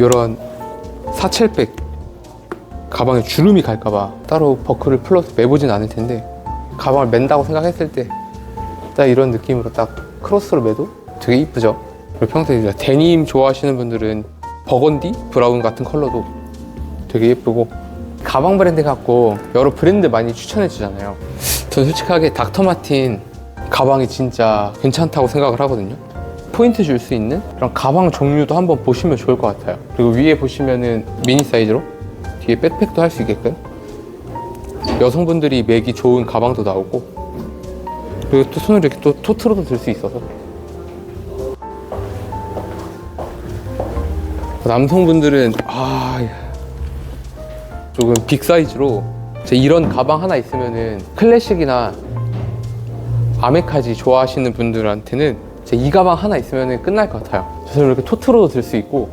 이런 사첼백 가방에 주름이 갈까봐 따로 버클을 풀러서 매보진 않을 텐데 가방을 맨다고 생각했을 때 딱 이런 느낌으로 딱 크로스로 매도? 되게 이쁘죠? 그리고 평소에 데님 좋아하시는 분들은 버건디? 브라운 같은 컬러도 되게 예쁘고 가방 브랜드 갖고 여러 브랜드 많이 추천해 주잖아요. 전 솔직하게 닥터 마틴 가방이 진짜 괜찮다고 생각을 하거든요 포인트 줄 수 있는 그런 가방 종류도 한번 보시면 좋을 것 같아요. 그리고 위에 보시면은 미니 사이즈로 뒤에 백팩도 할 수 있게끔 여성분들이 매기 좋은 가방도 나오고 그리고 또 손을 이렇게 또 토트로도 들 수 있어서 남성분들은 아 조금 빅 사이즈로 제 이런 가방 하나 있으면은 클래식이나 아메카지 좋아하시는 분들한테는 제 이 가방 하나 있으면은 끝날 것 같아요. 저는 이렇게 토트로도 들 수 있고